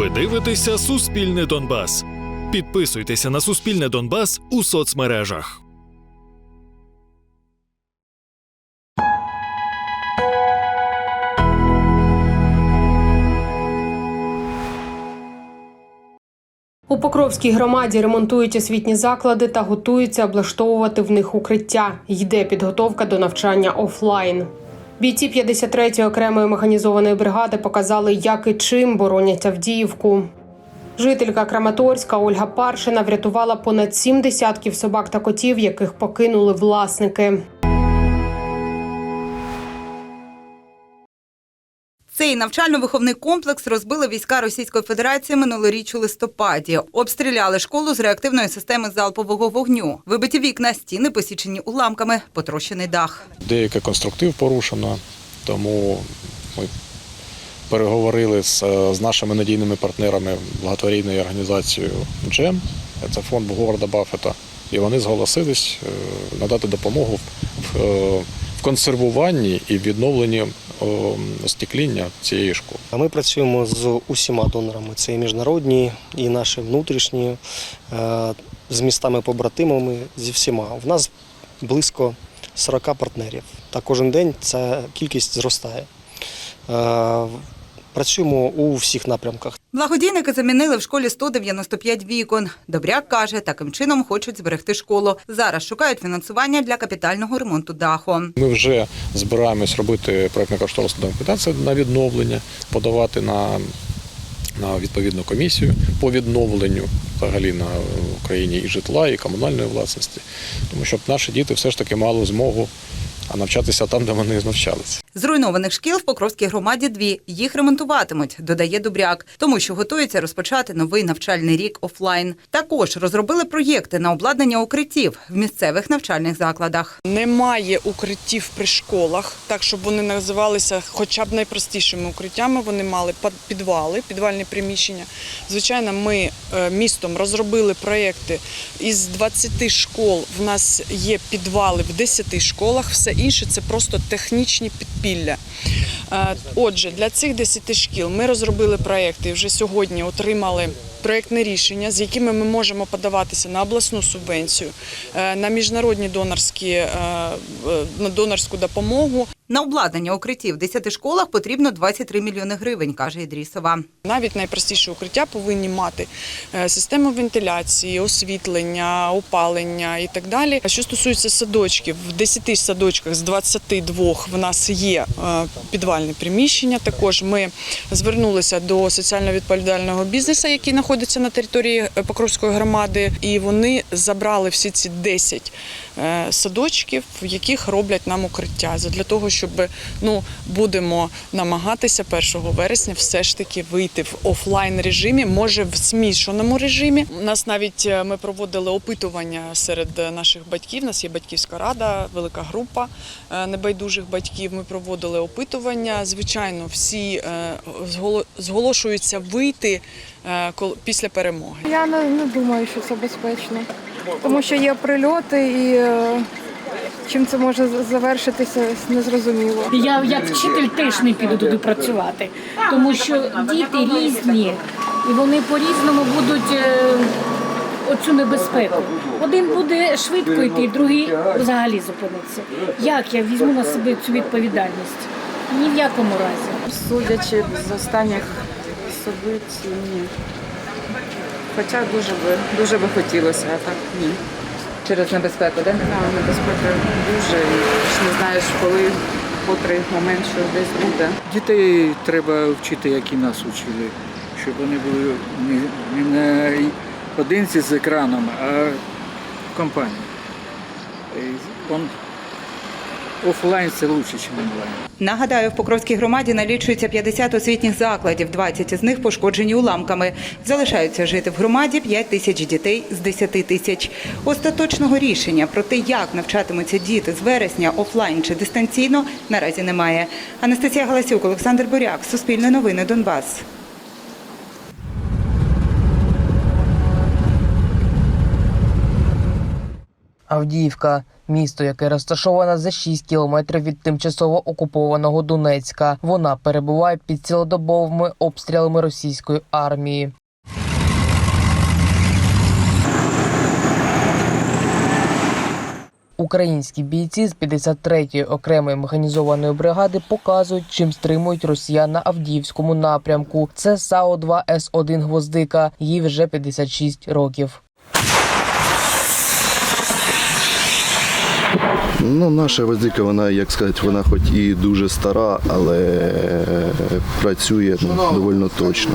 Ви дивитеся Суспільне Донбас. Підписуйтеся на Суспільне Донбас у соцмережах. У Покровській громаді ремонтують освітні заклади та готуються облаштовувати в них укриття. Йде підготовка до навчання офлайн. Бійці 53-ї окремої механізованої бригади показали, як і чим боронять Авдіївку. Жителька Краматорська Ольга Паршина врятувала понад сім десятків собак та котів, яких покинули власники. Цей навчально-виховний комплекс розбили війська Російської Федерації минулоріч у листопаді. Обстріляли школу з реактивної системи залпового вогню. Вибиті вікна, стіни посічені уламками, потрощений дах. Деякий конструктив порушено, тому ми переговорили з, е, з нашими надійними партнерами благотворійною організацією Джем, це фонд Говарда Баффета, і вони зголосились е, надати допомогу в, е, в консервуванні і відновленні остекління цієї школи. Ми працюємо з усіма донорами. Це і міжнародні, і наші внутрішні, е, з містами-побратимами, зі всіма. У нас близько 40 партнерів. Та кожен день ця кількість зростає. Е, Працюємо у всіх напрямках. Благодійники замінили в школі 195 вікон. Добряк каже, таким чином хочуть зберегти школу. Зараз шукають фінансування для капітального ремонту даху. Ми вже збираємось робити проєктно кошторисну документацію на відновлення, подавати на, на відповідну комісію по відновленню взагалі на Україні і житла, і комунальної власності, тому щоб наші діти все ж таки мали змогу навчатися там, де вони навчалися. Зруйнованих шкіл в Покровській громаді дві. Їх ремонтуватимуть, додає Добряк, тому що готується розпочати новий навчальний рік офлайн. Також розробили проєкти на обладнання укриттів в місцевих навчальних закладах. Немає укриттів при школах, так щоб вони називалися хоча б найпростішими укриттями. Вони мали підвали, підвальні приміщення. Звичайно, ми е, містом розробили проєкти. Із 20 школ в нас є підвали в 10 школах. Все інше це просто технічні підпілля. Е, Отже, для цих 10 шкіл ми розробили проєкти і вже сьогодні отримали. Проєктне рішення, з якими ми можемо подаватися на обласну субвенцію, е, на міжнародні донорські е, на донорську допомогу. На обладнання укриттів в 10 школах потрібно 23 мільйони гривень, каже Ідрісова. Навіть найпростіші укриття повинні мати е, систему вентиляції, освітлення, опалення і так далі. Що стосується садочків, в 10 садочках з 22 в нас є е, підвальне приміщення. Також ми звернулися до соціально відповідального бізнесу, який знаходиться на території е, Покровської громади, і вони забрали всі ці 10 е, садочків, в яких роблять нам укриття. Для того, щоб ну будемо намагатися 1 вересня все ж таки вийти в офлайн режимі, може в змішаному режимі. У нас навіть е, ми проводили опитування серед е, наших батьків. У нас є батьківська рада, велика група е, небайдужих батьків. Ми проводили опитування. Звичайно, всі е, зголошуються вийти е, після перемоги. Я не думаю, що це безпечно, тому що є прильоти і е, чим це може завершитися, незрозуміло. Я як вчитель теж не піду туди працювати, тому що діти різні і вони по-різному будуть е, оцю небезпеку. Один буде швидко йти, другий взагалі зупиниться. Як я візьму на себе цю відповідальність? Ні в якому разі. Судячи з останніх собиць, ні. Хоча дуже би, дуже би хотілося, а так ні. Через небезпеку, так? Небезпека дуже ж не знаєш, коли котрий момент, що десь буде. Дітей треба вчити, як і нас вчили, щоб вони були не, не наодинці з екраном, а в компанії. Офлайн це краще, ніж онлайн. Нагадаю, в Покровській громаді налічується 50 освітніх закладів, 20 із них пошкоджені уламками. Залишаються жити в громаді 5 тисяч дітей з 10 тисяч. Остаточного рішення про те, як навчатимуться діти з вересня офлайн чи дистанційно, наразі немає. Анастасія Галасюк, Олександр Боряк, Суспільне новини, Донбас. Авдіївка місто, яке розташоване за 6 кілометрів від тимчасово окупованого Донецька. Вона перебуває під цілодобовими обстрілами російської армії. Українські бійці з 53-ї окремої механізованої бригади показують, чим стримують росіян на Авдіївському напрямку. Це САУ 2 С1 Гвоздика. Їй вже 56 років. Ну, наша гвоздика, вона, як сказати, вона хоч і дуже стара, але працює ну, доволі точно.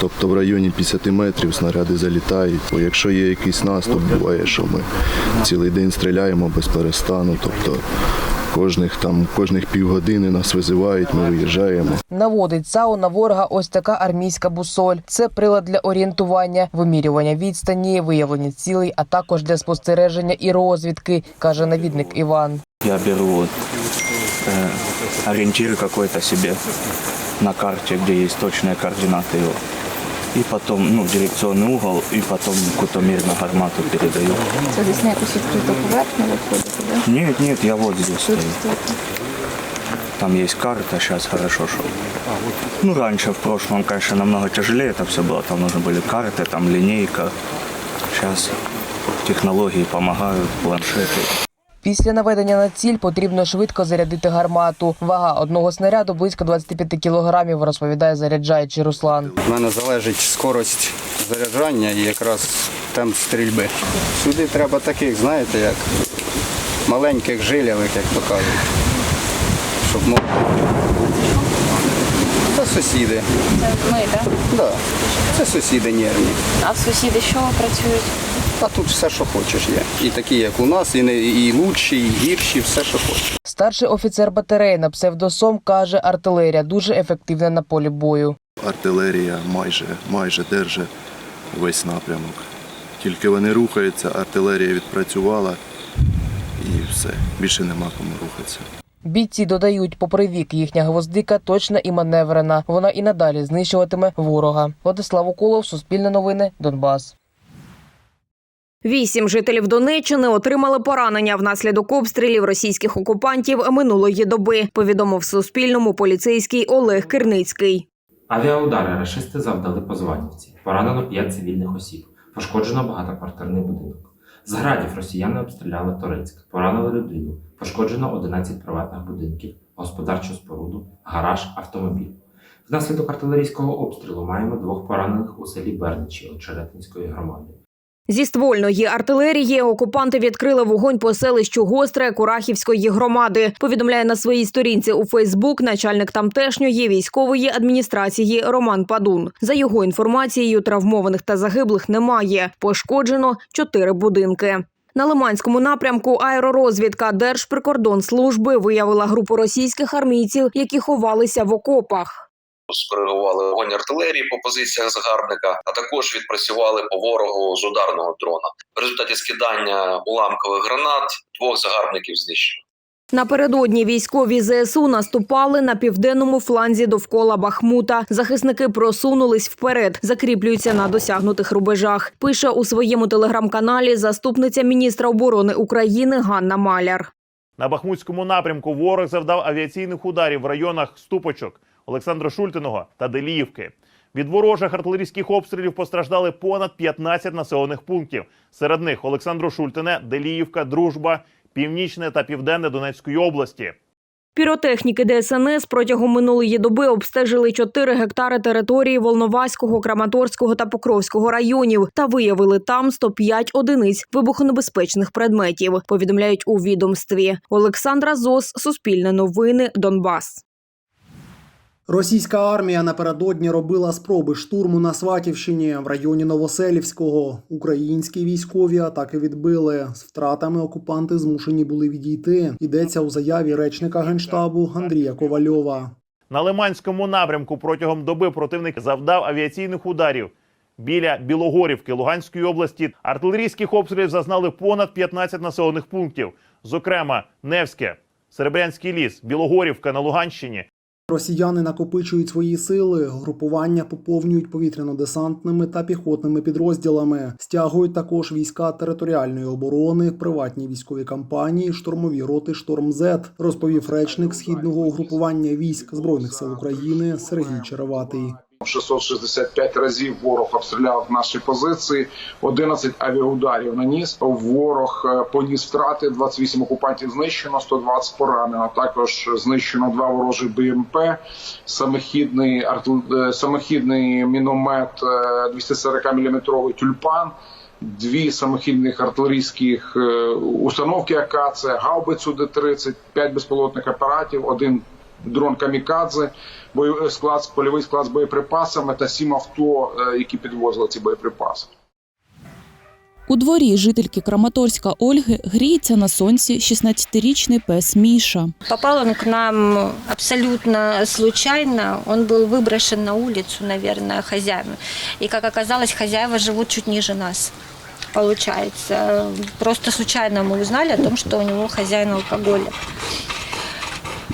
Тобто в районі 50 метрів снаряди залітають. Якщо є якийсь наступ, буває, що ми цілий день стріляємо без перестану. Тобто кожних там кожних півгодини нас визивають, ми виїжджаємо. Наводить САУ на ворога ось така армійська бусоль. Це прилад для орієнтування, вимірювання відстані, виявлення цілей, а також для спостереження і розвідки, каже навідник Іван. Я беру вот, э, ориентир какой-то себе на карте, где есть точные координаты его. И потом, ну, дирекционный угол, и потом кутомерно гармату передаю. Це десь на якусь відкриту поверхню виходить, да? Нет, нет, я вот здесь стою. Там есть карта, сейчас хорошо шел. Ну, раньше, в прошлом, конечно, намного тяжелее это все было. Там нужны были карты, там линейка. Сейчас технологии помогают, планшеты. Після наведення на ціль потрібно швидко зарядити гармату. Вага одного снаряду близько 25 кілограмів, розповідає заряджаючий Руслан. У мене залежить скорость заряджання і якраз темп стрільби. Сюди треба таких, знаєте, як маленьких жилявих, як то кажуть. Щоб мов... Це сусіди. Це ми, так? Да. Це сусіди нервні. А сусіди що працюють? А тут все, що хочеш є. І такі, як у нас, і, не, і лучші, і гірші, все, що хочеш. Старший офіцер батареї на псевдосом каже, артилерія дуже ефективна на полі бою. Артилерія майже, майже держить весь напрямок. Тільки вони рухаються, артилерія відпрацювала і все. Більше нема кому рухатися. Бійці додають, попри вік, їхня гвоздика точна і маневрена. Вона і надалі знищуватиме ворога. Владислав Уколов, Суспільне новини, Донбас. Вісім жителів Донеччини отримали поранення внаслідок обстрілів російських окупантів минулої доби. Повідомив Суспільному поліцейський Олег Кирницький. Авіаудари рашисти завдали по Званівці. Поранено 5 цивільних осіб. Пошкоджено багатоквартирний будинок. З градів росіяни обстріляли Торецьк, поранили людину. Пошкоджено 11 приватних будинків, господарчу споруду, гараж, автомобіль. Внаслідок артилерійського обстрілу маємо двох поранених у селі Берничі Очеретинської громади. Зі ствольної артилерії окупанти відкрили вогонь по селищу Гостре Курахівської громади. Повідомляє на своїй сторінці у Фейсбук начальник тамтешньої військової адміністрації Роман Падун. За його інформацією, травмованих та загиблих немає. Пошкоджено чотири будинки. На Лиманському напрямку аеророзвідка Держприкордонслужби виявила групу російських армійців, які ховалися в окопах. Скоригували вогонь артилерії по позиціях загарбника, а також відпрацювали по ворогу з ударного дрона. В результаті скидання уламкових гранат двох загарбників знищено. Напередодні військові ЗСУ наступали на південному фланзі довкола Бахмута. Захисники просунулись вперед, закріплюються на досягнутих рубежах. Пише у своєму телеграм-каналі заступниця міністра оборони України Ганна Маляр. На Бахмутському напрямку ворог завдав авіаційних ударів в районах Ступочок, Олександра Шультиного та Деліївки. Від ворожих артилерійських обстрілів постраждали понад 15 населених пунктів. Серед них Олександро Шультине, Деліївка, Дружба, Північне та Південне Донецької області. Піротехніки ДСНС протягом минулої доби обстежили 4 гектари території Волноваського, Краматорського та Покровського районів та виявили там 105 одиниць вибухонебезпечних предметів. Повідомляють у відомстві. Олександра Зос, Суспільне новини, Донбас. Російська армія напередодні робила спроби штурму на Сватівщині в районі Новоселівського. Українські військові атаки відбили. З втратами окупанти змушені були відійти. Йдеться у заяві речника генштабу Андрія Ковальова. На Лиманському напрямку протягом доби противник завдав авіаційних ударів. Біля Білогорівки Луганської області артилерійських обстрілів зазнали понад 15 населених пунктів, зокрема Невське, Серебрянський ліс, Білогорівка на Луганщині, Росіяни накопичують свої сили, групування поповнюють повітряно-десантними та піхотними підрозділами, стягують також війська територіальної оборони, приватні військові кампанії, штурмові роти «Штормзет», розповів речник східного угрупування військ збройних сил України Сергій Череватий. 665 разів ворог обстріляв наші позиції, 11 авіаударів наніс. Ворог е, поніс втрати, 28 окупантів знищено, 120 поранено. Також знищено два ворожі БМП, самохідний е, самохідний міномет 240 мм тюльпан. Дві самохідних артилерійських е, установки АК, це гаубицю Д-30, 5 безпілотних апаратів, один дрон Камікадзе, бойовий склад, польовий склад з боєприпасами та сім авто, е, які підвозили ці боєприпаси. У дворі жительки Краматорська Ольги гріється на сонці 16-річний пес Міша. Попал он к нам абсолютно случайно. Он был выброшен на улицу, наверное, хозяевами. И, как оказалось, хозяева живут чуть ниже нас. Получается, просто случайно мы узнали о том, что у него хозяин алкоголик.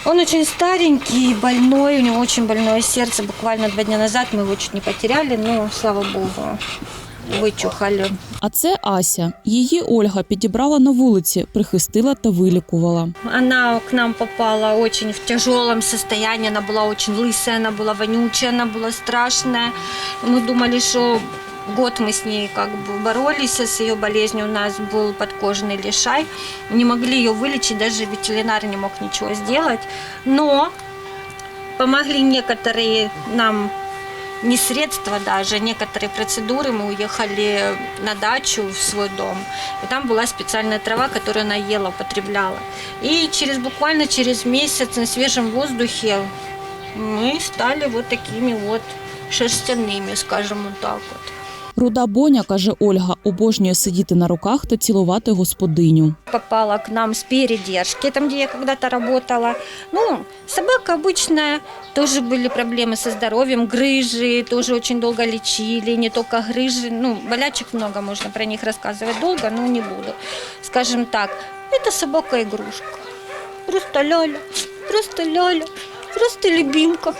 Он очень старенький, больной, у него очень больное сердце. Буквально два дня назад мы его чуть не потеряли, но, слава богу, вичухали. А це Ася. Її Ольга підібрала на вулиці, прихистила та вилікувала. Она к нам попала очень в тяжелом состоянии, она была очень лысая, она была вонючая, она была страшная. Мы думали, что год мы с ней как бы боролись с ее болезнью, у нас был подкожный лишай, не могли ее вылечить, даже ветеринар не мог ничего сделать, но помогли некоторые нам не средства даже, некоторые процедуры. Мы уехали на дачу в свой дом. И там была специальная трава, которую она ела, употребляла. И через буквально через месяц на свежем воздухе мы стали вот такими вот шерстяными, скажем вот так вот. Руда Боня, каже Ольга, обожнює сидіти на руках та цілувати господиню. Попала к нам с передержки, там, где я когда-то работала. Ну, собака обычная, тоже были проблемы со здоровьем, грыжи, тоже очень долго лечили, не только грыжи, ну, болячек много, можно про них рассказывать долго, но не буду. Скажем так, это собака-игрушка. Просто ляля, просто ляля, просто любимка,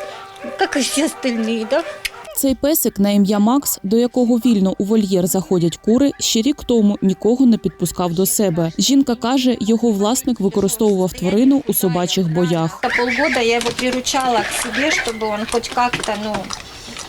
как и все остальные, да? Цей песик на ім'я Макс, до якого вільно у вольєр заходять кури, ще рік тому нікого не підпускав до себе. Жінка каже, його власник використовував тварину у собачих боях. За полгода я його приручала к себе, щоб він хоть як-то ну,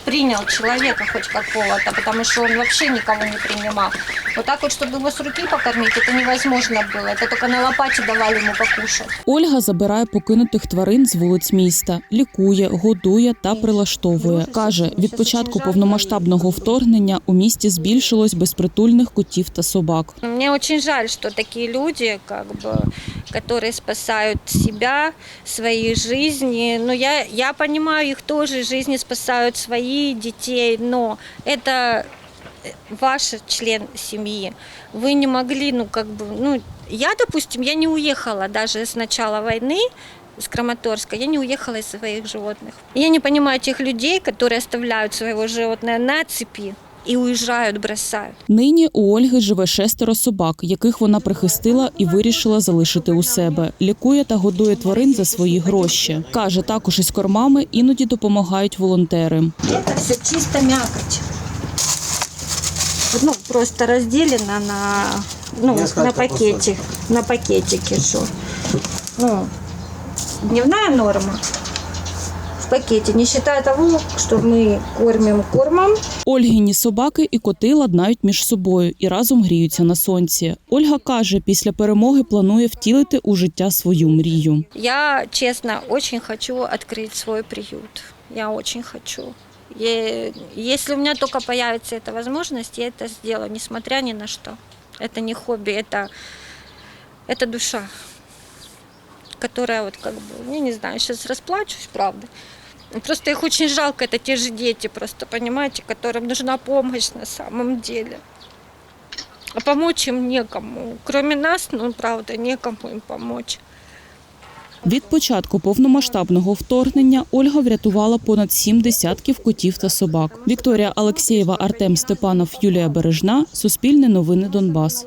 принял человека хоть какого-то, потому что он вообще никого не принимал. Вот так вот, чтобы его с руки покормить, это невозможно было. Это только на лопате давали ему покушать. Ольга забирає покинутих тварин з вулиць міста, лікує, годує та прилаштовує. каже, від початку повномасштабного вторгнення у місті збільшилось безпритульних котів та собак. Мне очень жаль, что такие люди, как бы, которые спасают себя, свои жизни. Но я, я понимаю, их тоже жизни спасают свои детей, но это ваш член семьи. Вы не могли, ну, как бы, ну, я, допустим, я не уехала даже с начала войны, с Краматорска, я не уехала из своих животных. Я не понимаю тех людей, которые оставляют своего животное на цепи и уезжают, бросают. Нині у Ольги живе шестеро собак, яких вона прихистила і вирішила залишити у себе. Лікує та годує тварин за свої гроші. Каже, також із кормами іноді допомагають волонтери. Это все чисто мякоть. Ну, просто разделено на, ну, на пакете, на пакетике, что. Ну, дневная норма в пакете, не считая того, что мы кормим кормом. Ольгіні собаки і коти ладнають між собою і разом гріються на сонці. Ольга каже, після перемоги планує втілити у життя свою мрію. Я, честно, очень хочу открыть свой приют. Я очень хочу. И если у меня только появится эта возможность, я это сделаю, несмотря ни на что. Это не хобби, это, это душа, которая вот как бы, я не знаю, сейчас расплачусь, правда. Просто их очень жалко, это те же дети, просто понимаете, которым нужна помощь на самом деле. А помочь им некому. Кроме нас, ну, правда, некому им помочь. Від початку повномасштабного вторгнення Ольга врятувала понад сім десятків котів та собак. Вікторія Алексєєва, Артем Степанов, Юлія Бережна. Суспільне новини Донбас.